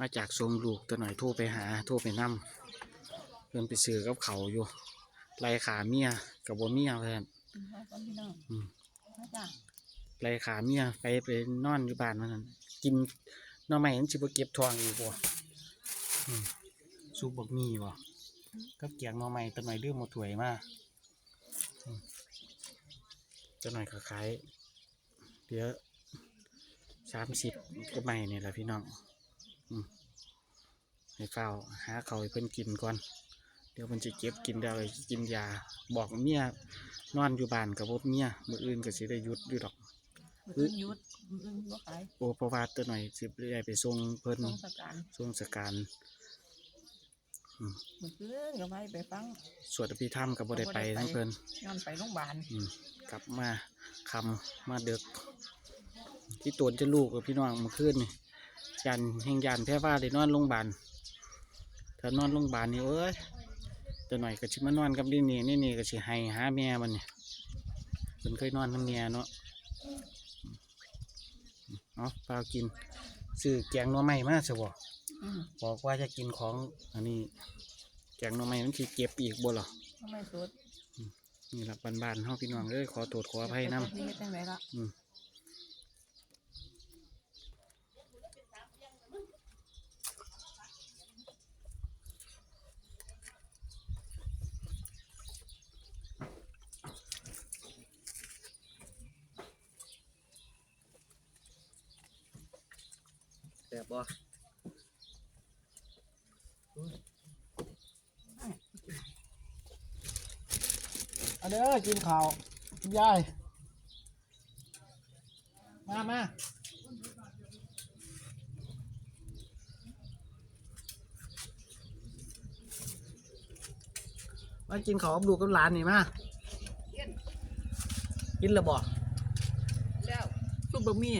มาจากทรงลูกตัวหน่อยโทรไปหาโทรไปนำเพิ่นไปซื้อกับเขาวอยู่ไล่ขาเมียกับบ่เมียเพิ่นมาก่อนพี่น้องอืมมาจ้ะไล่ขาเมียไปไปนอนอยู่บ้านมันนั่นกินหน่อไม้มันสิบ่เก็บทองอีกบ่อืมซุปบักหมี่บ่กับเกียงหน่อไม้ตัวหน่อยเดื้อหมดถ้วยมาอืมตัวหน่อยก็ขายเดี๋ยว สามสิบก็ไม่นี่แหละพี่น้องอืมให้เฝ้าหาเขาวให้เพิ่นกินก่อน เดี๋ยวมันจะเก็บกินได้วกินยา บอกเมียนอนอยู่บ้านกับพบเมียมืออื่นก็สิได้หยุดอยู่ดอก มื้ออื่นหยุดมื้ออื่นบ่ขายโอเพราะว่าตัวหน่อยสิได้ไปส่งเพิ่นสงสการส่งสการมื้อคืนก็ไปไปฟังสวดอภิธรรมกับบ่ได้ไปทั้งเพิ่นย้อนไปโรงพยาบาลอืมกลับมาคำมาเดึก ที่ตวนจะลูกกับพี่น้องเมื่อคืนนี่ยันแห่งยันแพ้ว่าได้นอนโรงพยาบาลถ้านอนโรงพยาบาลนี่เอ้ยตัวหน่อยก็ชิมานอนกับนี่นี่นี่นี่ก็สิให้หาแม่มันนี่เพิ่นเคยนอนกับแม่เนาะเนาะเปล่ากินซื้อแกงหน่อไม้มาซะบ่อืมบอกว่าจะกินของอันนี้แกงหน่อไม้มันสิเก็บอีกบ่หรอทำไมสดนี่ละบ้านๆเฮาพี่น้องเอ้ยขอโทษขออภัยนำ นี่เฮ็ดจังไดล่ะ อืมแบบบ่เอาเด้อกินข้าวคุณยายมามามากินข้าวกับลูกกับหลานนี่มากินแล้วบ่แล้วซุปบะหมี่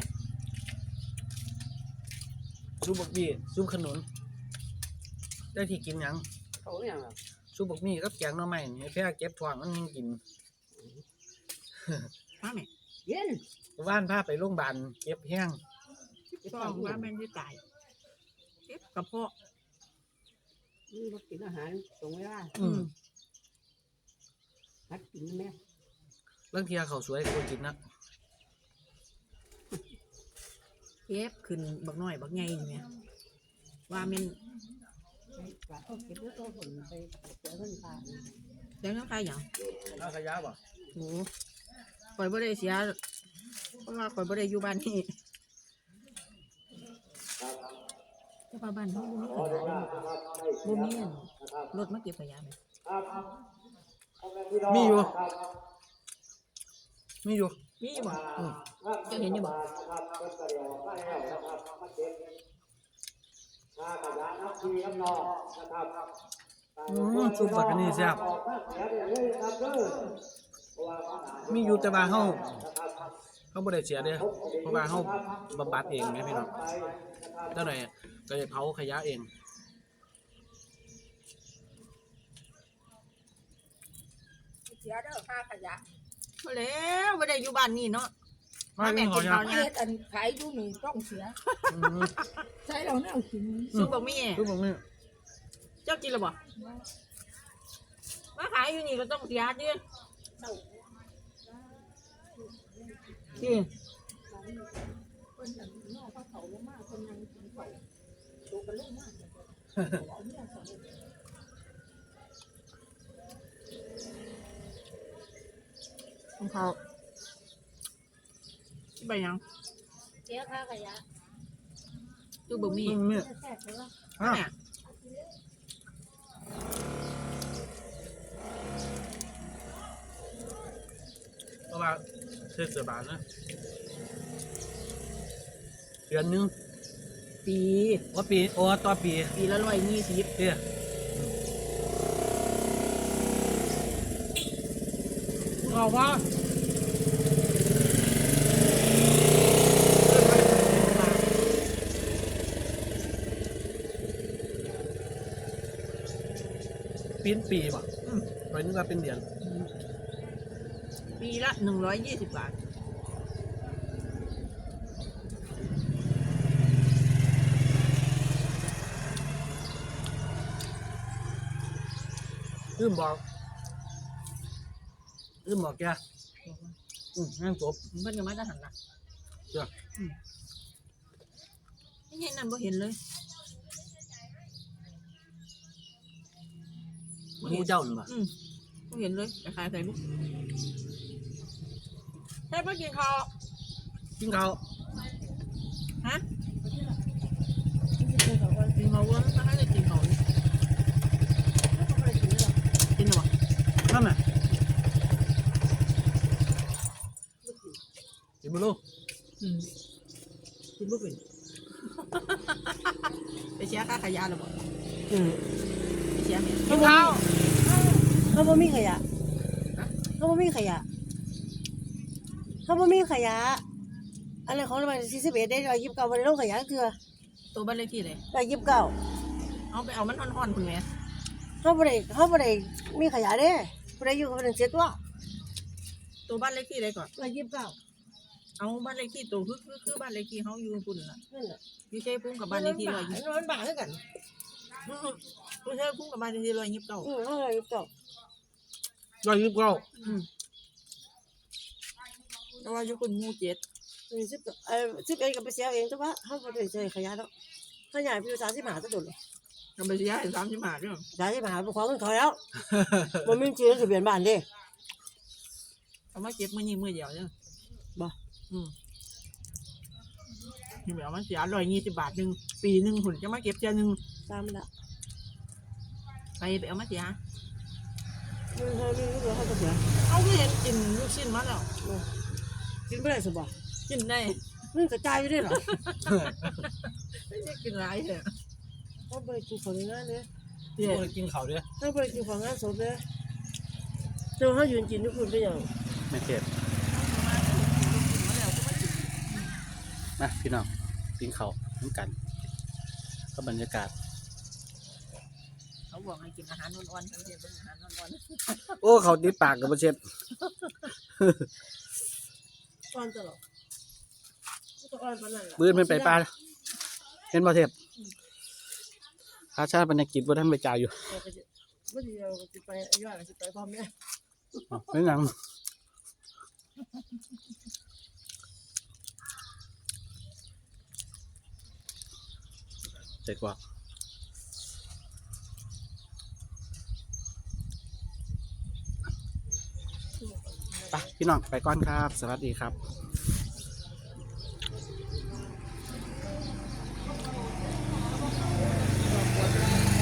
ซุปบักบี้ซุปขนุนได้ที่กินหยังเขาเนี่ยงซุปบักมี่กับแกงหน่อไม้นี่ให้แพ้เก็บท้องมันยังกินมาแม่เย็นว่านพาไปโรงพยาบาลเก็บแห้งฟ้องว่าแม่นสิตายเก็บกระเพาะนี่มากินอาหารตรงเวลาอืมหัดกินแม่ เรื่องเทียเขาวสวยควรกินนะ เก็บขึ้นบักน้อยบักใหญ่นี่แม่ว่าแม่นปลาเขาเก็บไว้ตัวผลไปเจอเพื่อนปลาเดี๋ยวน้ำตาหยังเอาขยะบ่โหข่อยบ่ได้เสียเพราะว่าข่อยบ่ได้อยู่บ้านนี่แต่ว่าบ้านเฮาบ่มีขยะบ่มีอันรถมาเก็บขยะแม่มีอยู่มีอยู่ มีบ่เจะเห็นอยู่บ่อืมซุปบักอันนี้แซ่บมีอยู่แต่ว่าเฮาเฮาบ่ได้เสียเด้เพราะว่าเฮาบำบัดเองแม่พี่น้องเท่าไหร่ก็จะเผาขยะเองเสียเด้อค่าขยะ แล้วบ่ได้อยู่บ้านนี่เนาะมากินขอยามาแม่กินข้าวเฮ็ดอันขายอยู่นี่ต้องเสียอืมใช้เราแนวกินซุปบะหมี่ซุปบักนี่เจ้ากินแล้วบ่มาขายอยู่นี่ก็ต้องเสียดิดิคนนั้นนอกเขาเขาลงมาคนนั้นกินเขาตัวกันลงมา ของ เขาไปยังเสียค่าขยะซุปบะหมี่ซุปบักนี่แซ่บเลยว่าอะเนี่ยเพราะว่าเทศบาลนะเดือนหนึงปีว่าปีโอ้ต่อปี ปีละร้อยยี่สิบเด้อเอาว่า ปีนปีป่ะอืม หน่อยนึงก็เป็นเหรียญปีละหนึ่งร้อยยี่สิบบาท ลืมบอกลืมบอกแกอืมงั้นจบ เพิ่นก็มาจะหันหลัเจ้า อืมไม่เห็นนั่นบ่เห็นเลย หมูเจ้าหนึ่งบ่อืมบ่เห็นเลยไปขายใส่ลูกแค่เพิ่นกินข้าว กินข้าวฮะกินข้าวก่อนกินข้าวก่อนถ้าให้ได้กินข้าวนี่กินหรอนั่นน่ะกินบุลูอืมกินบ่เป็น ไปเชียร์ค่าขยะหรอบ่อืมไปเชียร์เนี่ยกินข้าว เขาบ่มีขยะเขาบ่มีขยะเขาบ่มีขยะอะไรของเราสี่สิบเอ็ดได้ร้อยยี่สิบเก้าวันลงขยะเถื่อตัวบ้านเลขที่เลยร้อยยี่สิบเก้าเอาไปเอามันอ่อนๆคุณแม่เขาบ่ได้เขาบ่ได้มีขยะเด้บ่ได้อยู่กับหนึ่งเจ็ดตัวตัวบ้านเลขที่เลยก่อนร้อยยี่สิบเก้าเอาบ้านเลขที่ตัวคือคือคือบ้านเลขที่เขาอยู่คุณล่ะนั่นน่ะอยู่ใช่พุ่งกับบ้านเลขที่ร้อยยี่สิบมันบาทเท่ากันอยู่ใช่พุ่งกับบ้านเลขที่ร้อยยี่สิบเก้าอืมร้อยยี่สิบเก้า ร้อยยี่สิบเก้าอืมแต่ว่าอยู่คุณหมู่เจ็ดหนึ่งสิบเอ่อสิบเอ็ดก็ไปเสียเองแต่ว่าเขาบ่ได้ใช้ขยะแล้วขยะพี่สามสิบห้าตัวเลยเราไปเสียให้สามสิบห้าเรื่องสามสิบห้าเป็นของเงินเขาแล้วมันมีชื่อทะเบียนบ้านเด้เอามาเก็บมือยิงมือเดียวเนี่ยบ่อืมนี่แบบมันเสียร้อยยี่สิบบาทหนึ่งปีหนึ่งหุ่นจะมาเก็บเจ้าหนึ่งตามละไปไปเอามาเสีย มันเขามีลูกเขาก็เสียเอาก็เห็นกินลูกชิ้นมาแล้วกินไม่ได้สบายกินได้มันกระจายอยู่ด้วยเหรอไม่ใช่กินหลายเถอะเขาไปกินของงานเนี่ยเดี๋ยวกินเขาเด้อเขาไปกินของงานศพเลยเจ้าเขายืนกินทุกคนไปอย่างไม่เจ็บนะพี่น้องกินเขาวน้ำกัน ก็บรรยากาศ เขาบอกให้กินอาหารอ่อนๆทั้งเทียเป็นอาหารอ่อนโอ้เขาติดปากกับเชฟอ่อนตลอดก็อ่อนปานนั้นล่ะบื้นไม่ไปปลาเห็นบ่เทพข้าชาติบรรยากิจว่าท่านไปจ่ายอยู่เราก็จะไม่ดีเราก็จะไปย่อยก็จะไปพร้อมเนี่ยอ๋อไม่หนังเสร็จกว่า พี่น้องไปก่อนครับ สวัสดีครับ